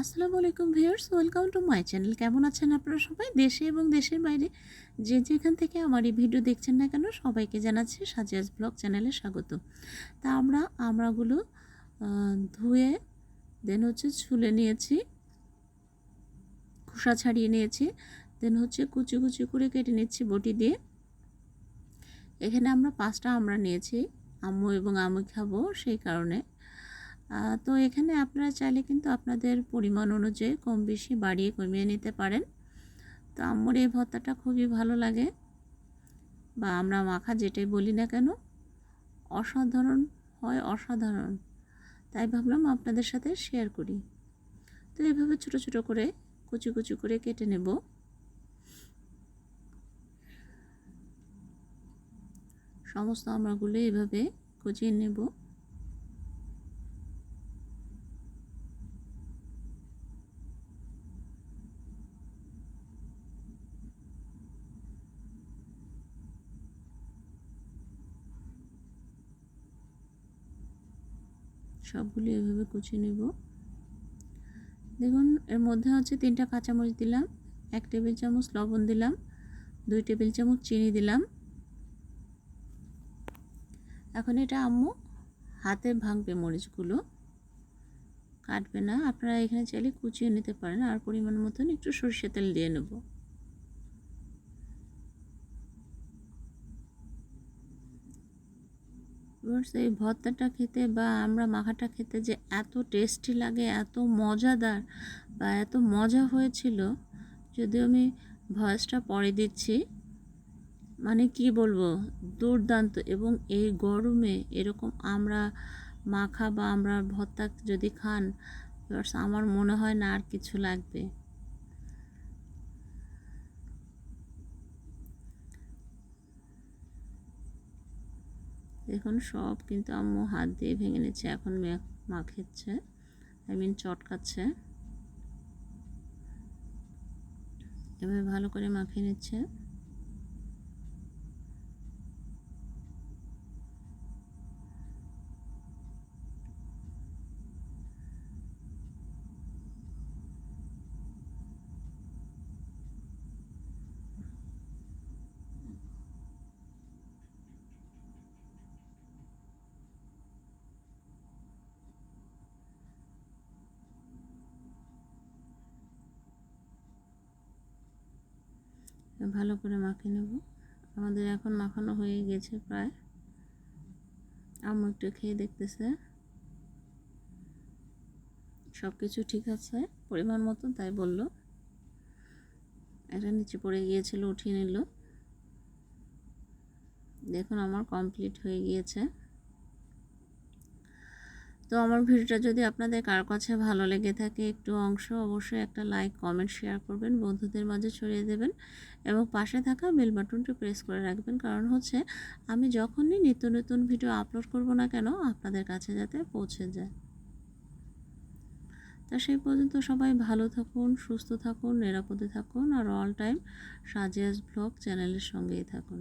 আসসালামু আলাইকুম viewers, welcome to my channel. কেমন আছেন আপনারা সবাই? দেশে এবং দেশের বাইরে যে যেখান থেকে আমার এই ভিডিও দেখছেন না কেন, সবাইকে জানাচ্ছি সাজিয়াজ ব্লগ চ্যানেলে স্বাগত। তা আমরা আমরাগুলো ধুয়ে দেন হচ্ছে ছুলে নিয়েছি, খোসা ছাড়িয়ে নিয়েছি দেন হচ্ছে কুচি কুচি করে কেটে নিচ্ছি বটি দিয়ে। এখানে আমরা পাঁচটা আমরা নিয়েছি, আম্মু এবং আমি খাব সেই কারণে। তো এখানে আপনারা চাইলে কিন্তু আপনাদের পরিমাণ অনুযায়ী কম বেশি বাড়িয়ে কমিয়ে নিতে পারেন। তো আমার এই ভর্তাটা খুবই ভালো লাগে বা আমরা মাখা যেটাই বলি না কেন, অসাধারণ হয় অসাধারণ। তাই ভাবলাম আপনাদের সাথে শেয়ার করি। তো এভাবে ছোট ছোট করে, কুচি কুচু করে কেটে নেব। সমস্ত আমরাগুলো এভাবে কুচিয়ে নেব। সবগুলো এভাবে কুচিয়ে নেব। দেখুন, এর মধ্যে হচ্ছে তিনটা কাঁচামরিচ দিলাম, এক টেবিল চামচ লবণ দিলাম, দুই টেবিল চামচ চিনি দিলাম। এখন এটা আম্মু হাতে ভাঙবে মরিচগুলো। কাটবে না, আপনারা এখানে চাইলে কুচিয়ে নিতে পারেন, আর পরিমাণ মতন একটু সরষে তেল দিয়ে নেব। এই ভর্তাটা খেতে বা আমরা মাখাটা খেতে যে এত টেস্টি লাগে, এত মজাদার বা এত মজা হয়েছিল, যদিও আমি ভয়েসটা পরে দিচ্ছি। মানে কি বলব, দুর্দান্ত এবং এই গরমে এরকম আমরা মাখা বা আমরা ভর্তা যদি খান আমার মনে হয় না আর কিছু লাগবে। দেখুন সব কিন্তু আম্মু হাত দিয়ে ভেঙে নিচ্ছে, এখন মাখেচ্ছে আই মিন চটকাচ্ছে এভাবে ভালো করে মাখিয়ে নিচ্ছে। ভালো করে মাখিয়ে নেব। আমাদের এখন মাখানো হয়ে গেছে প্রায়। আম্মু একটু খেয়ে দেখতেছে। সব কিছু ঠিক আছে, পরিমাণ মতো তাই বলল। এটা নিচে পড়ে গিয়েছিল, উঠিয়ে নিল। দেখুন, আমার কমপ্লিট হয়ে গিয়েছে। তো আমার ভিডিওটা যদি আপনাদের কার কাছে ভালো লেগে থাকে একটু অংশ, অবশ্যই একটা লাইক কমেন্ট শেয়ার করবেন, বন্ধুদের মাঝে ছড়িয়ে দেবেন এবং পাশে থাকা বেল বাটনটি প্রেস করে রাখবেন। কারণ হচ্ছে, আমি যখনই নিত্য নতুন ভিডিও আপলোড করব না কেন, আপনাদের কাছে যাতে পৌঁছে যায়। তা সেই পর্যন্ত সবাই ভালো থাকুন, সুস্থ থাকুন, নিরাপদে থাকুন, আর অল টাইম সাজিয়াস ব্লগ চ্যানেলের সঙ্গেই থাকুন।